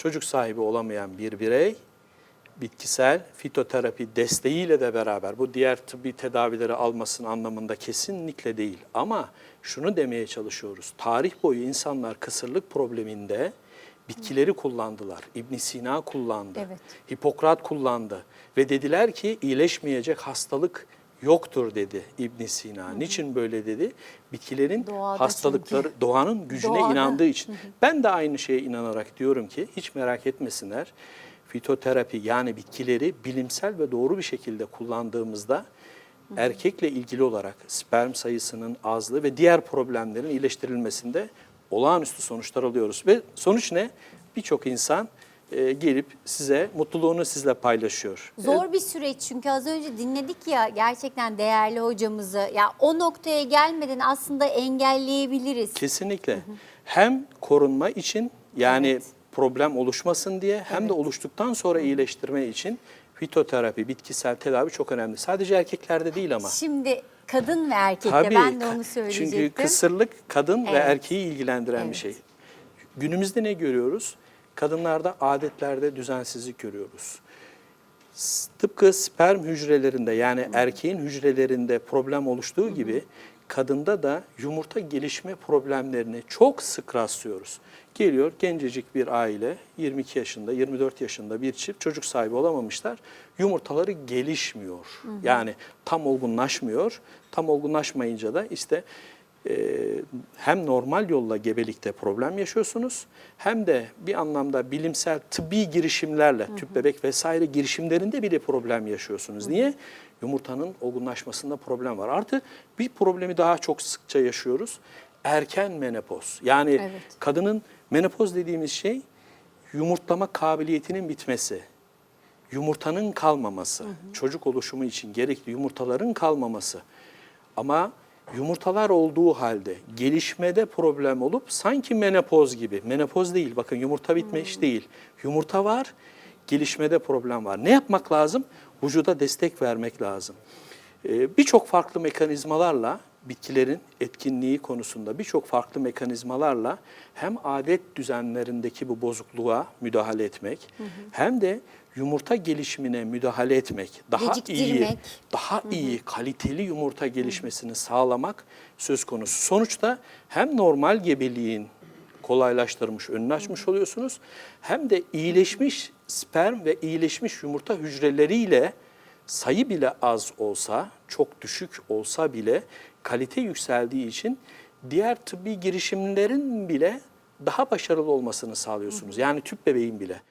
çocuk sahibi olamayan bir birey bitkisel fitoterapi desteğiyle de beraber bu diğer tıbbi tedavileri almasının anlamında kesinlikle değil. Ama şunu demeye çalışıyoruz. Tarih boyu insanlar kısırlık probleminde bitkileri kullandılar. İbn Sina kullandı. Evet. Hipokrat kullandı ve dediler ki iyileşmeyecek hastalık yoktur dedi İbn Sina. Niçin böyle dedi? Bitkilerin Doğada hastalıkları doğanın gücüne Doğada. inandığı için. Ben de aynı şeye inanarak diyorum ki hiç merak etmesinler. Fitoterapi yani bitkileri bilimsel ve doğru bir şekilde kullandığımızda erkekle ilgili olarak sperm sayısının azlığı ve diğer problemlerin iyileştirilmesinde olağanüstü sonuçlar alıyoruz. Ve sonuç ne? Birçok insan e, gelip size mutluluğunu sizle paylaşıyor. Zor bir süreç çünkü az önce dinledik ya gerçekten değerli hocamızı. Ya o noktaya gelmeden aslında engelleyebiliriz. Kesinlikle. Hem korunma için yani Evet. problem oluşmasın diye hem de oluştuktan sonra iyileştirme için fitoterapi, bitkisel tedavi çok önemli. Sadece erkeklerde değil ama. Şimdi kadın ve erkekte Tabii. ben de onu söyleyecektim. Çünkü kısırlık kadın ve Evet. erkeği ilgilendiren bir Evet. şey. Günümüzde ne görüyoruz? Kadınlarda adetlerde düzensizlik görüyoruz. Tıpkı sperm hücrelerinde yani erkeğin hücrelerinde problem oluştuğu gibi kadında da yumurta gelişme problemlerini çok sık rastlıyoruz. Geliyor gencecik bir aile 22 yaşında 24 yaşında bir çift çocuk sahibi olamamışlar. Yumurtaları gelişmiyor. Yani tam olgunlaşmıyor. Tam olgunlaşmayınca da işte hem normal yolla gebelikte problem yaşıyorsunuz hem de bir anlamda bilimsel tıbbi girişimlerle tüp bebek vesaire girişimlerinde bile problem yaşıyorsunuz. Niye? Yumurtanın olgunlaşmasında problem var. Artı bir problemi daha çok sıkça yaşıyoruz. Erken menopoz. Yani Evet. kadının menopoz dediğimiz şey yumurtlama kabiliyetinin bitmesi yumurtanın kalmaması, çocuk oluşumu için gerekli yumurtaların kalmaması. Ama yumurtalar olduğu halde gelişmede problem olup sanki menopoz gibi, menopoz değil bakın yumurta bitmiş değil. Yumurta var, gelişmede problem var. Ne yapmak lazım? Vücuda destek vermek lazım. Ee, birçok farklı mekanizmalarla bitkilerin etkinliği konusunda birçok farklı mekanizmalarla hem adet düzenlerindeki bu bozukluğa müdahale etmek hem de yumurta gelişimine müdahale etmek, daha iyi, daha iyi kaliteli yumurta gelişmesini sağlamak söz konusu. Sonuçta hem normal gebeliğin kolaylaştırmış, önünü açmış oluyorsunuz. Hem de iyileşmiş sperm ve iyileşmiş yumurta hücreleriyle sayı bile az olsa, çok düşük olsa bile kalite yükseldiği için diğer tıbbi girişimlerin bile daha başarılı olmasını sağlıyorsunuz. Yani tüp bebeğin bile.